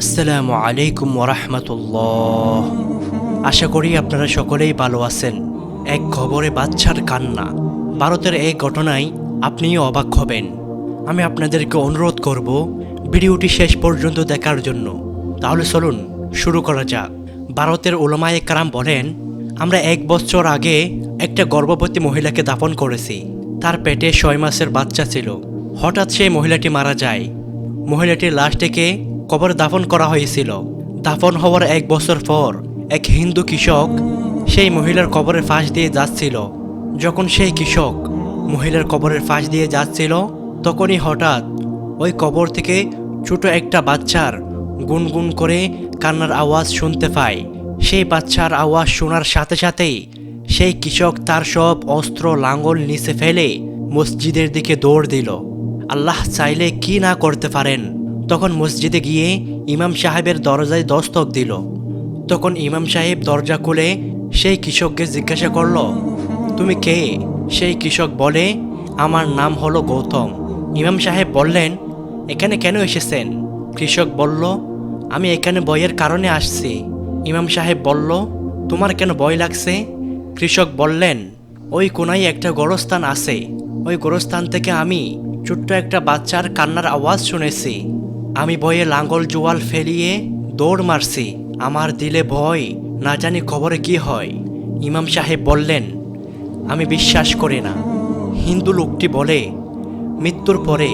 আসসালামু আলাইকুম ওরহমতুল্লাহ আশা করি আপনারা সকলেই ভালো আছেন। এক খবরে বাচ্চার কান্না। ভারতের এই ঘটনায় আপনিও অবাক হবেন। আমি আপনাদেরকে অনুরোধ করব ভিডিওটি শেষ পর্যন্ত দেখার জন্য। তাহলে চলুন শুরু করা যাক। ভারতের ওলামায়ে কারাম বলেন, আমরা এক বছর আগে একটা গর্ভবতী মহিলাকে দাপন করেছি। তার পেটে ছয় মাসের বাচ্চা ছিল। হঠাৎ সেই মহিলাটি মারা যায়। মহিলাটির লাশটিকে কবরে দাফন করা হয়েছিল। দাফন হওয়ার এক বছর পর এক হিন্দু কৃষক সেই মহিলার কবরের ফাঁস দিয়ে যাচ্ছিল। যখন সেই কৃষক মহিলার কবরের ফাঁস দিয়ে যাচ্ছিল, তখনই হঠাৎ ওই কবর থেকে ছোট একটা বাচ্চার গুনগুন করে কান্নার আওয়াজ শুনতে পায়। সেই বাচ্চার আওয়াজ শোনার সাথে সাথেই সেই কৃষক তার সব অস্ত্র লাঙ্গল নিচে ফেলে মসজিদের দিকে দৌড় দিল। আল্লাহ চাইলে কি না করতে পারেন? তখন মসজিদে গিয়ে ইমাম সাহেবের দরজায় দস্তক দিল। তখন ইমাম সাহেব দরজা খুলে সেই কৃষককে জিজ্ঞাসা করল, তুমি কে? সেই কৃষক বলে, আমার নাম হলো গৌতম। ইমাম সাহেব বললেন, এখানে কেন এসেছেন? কৃষক বলল, আমি এখানে বইয়ের কারণে আসছি। ইমাম সাহেব বলল, তোমার কেন ভয় লাগছে? কৃষক বললেন, ওই কোনায় একটা গোরস্থান আছে। ওই গোরস্থান থেকে আমি ছোট্ট একটা বাচ্চার কান্নার আওয়াজ শুনেছি। আমি ভয়ে লাঙ্গল জোয়াল ফেলিয়ে দৌড় মারছি। আমার দিলে ভয়, না জানি খবরে কি হয়। ইমাম সাহেব বললেন, আমি বিশ্বাস করি না। হিন্দু লোকটি বলে, মৃত্যুর পরে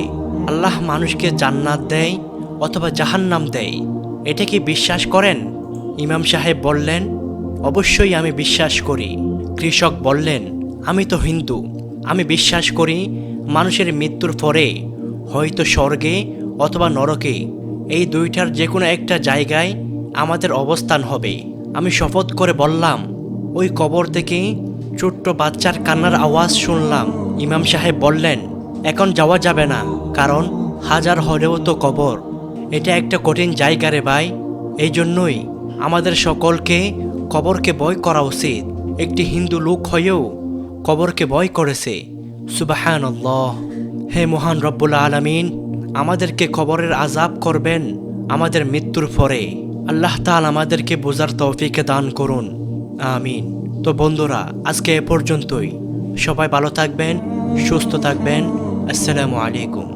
আল্লাহ মানুষকে জান্নাত দেয় অথবা জাহান্নাম দেয়, এটা কি বিশ্বাস করেন? ইমাম সাহেব বললেন, অবশ্যই আমি বিশ্বাস করি। কৃষক বললেন, আমি তো হিন্দু। আমি বিশ্বাস করি মানুষের মৃত্যুর পরে হয়তো স্বর্গে অথবা নরকে, এই দুইটার যে কোনো একটা জায়গায় আমাদের অবস্থান হবে। আমি শপথ করে বললাম, ওই কবর থেকে ছোট্ট বাচ্চার কান্নার আওয়াজ শুনলাম। ইমাম সাহেব বললেন, এখন যাওয়া যাবে না, কারণ হাজার হলেও তো কবর। এটা একটা কঠিন জায়গা রে ভাই। এই জন্যই আমাদের সকলকে কবরকে ভয় করা উচিত। একটি হিন্দু লোক হয়েও কবরকে ভয় করেছে। সুবাহান হে মহান রব্বুল আলমিন আমাদেরকে খবরের আজাব করবেন আমাদের মৃত্যুর পরে। আল্লাহ তাল আমাদেরকে বোঝার তৌফিকে দান করুন। আমিন। তো বন্ধুরা, আজকে এ পর্যন্তই। সবাই ভালো থাকবেন, সুস্থ থাকবেন। আসসালামু আলাইকুম।